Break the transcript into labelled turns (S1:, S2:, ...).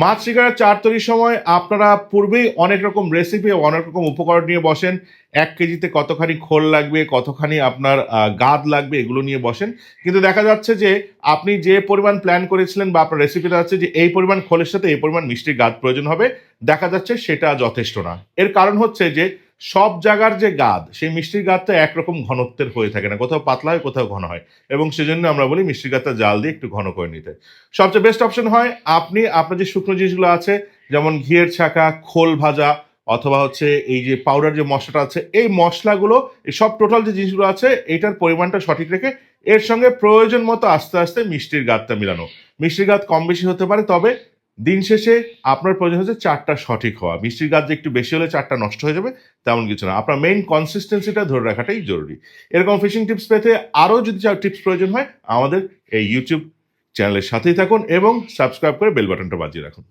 S1: মাছ শিকারের চার তৈরির সময় আপনারা পূর্বেই অনেক রকম রেসিপি অনেক রকম উপকরণ নিয়ে বসেন। এক কেজিতে কতখানি খোল লাগবে, কতখানি আপনার গাদ লাগবে, এগুলো নিয়ে বসেন। কিন্তু দেখা যাচ্ছে যে আপনি যে পরিমাণ প্ল্যান করেছিলেন বা আপনার রেসিপিটা আছে যে এই পরিমাণ খোলের সাথে এই পরিমাণ মিষ্টির গাদ প্রয়োজন হবে, দেখা যাচ্ছে সেটা যথেষ্ট না। এর কারণ হচ্ছে যে সব জায়গার যে গাদ, সেই মিষ্টির গাদটা একরকম ঘনত্বের হয়ে থাকে না। কোথাও পাতলা হয়, কোথাও ঘন হয়। এবং সেজন্য আমরা বলি মিষ্টির গাদটা জাল দিয়ে একটু ঘন করে নিতে। সবচেয়ে বেস্ট অপশন হয় আপনি, আপনার যে শুকনো জিনিসগুলো আছে, যেমন ঘিয়ের ছাকা, খোল ভাজা, অথবা হচ্ছে এই যে পাউডার যে মশলাটা আছে, এই মশলাগুলো, এই সব টোটাল যে জিনিসগুলো আছে, এটার পরিমাণটা সঠিক রেখে এর সঙ্গে প্রয়োজন মতো আস্তে আস্তে মিষ্টির গাদটা মিলানো। মিষ্টির গাদ কম বেশি হতে পারে, তবে দিন শেষে আপনার প্রয়োজন হচ্ছে চারটা সঠিক হওয়া। মিষ্টির গাছ একটু বেশি হলে চারটা নষ্ট হয়ে যাবে, তেমন কিছু না। আপনার মেইন কনসিস্টেন্সিটা ধরে রাখাটাই জরুরি। এরকম ফিশিং টিপস পেতে আরও যদি টিপস প্রয়োজন হয়, আমাদের এই ইউটিউব চ্যানেলের সাথেই থাকুন এবং সাবস্ক্রাইব করে বেল বাটনটা বাজিয়ে রাখুন।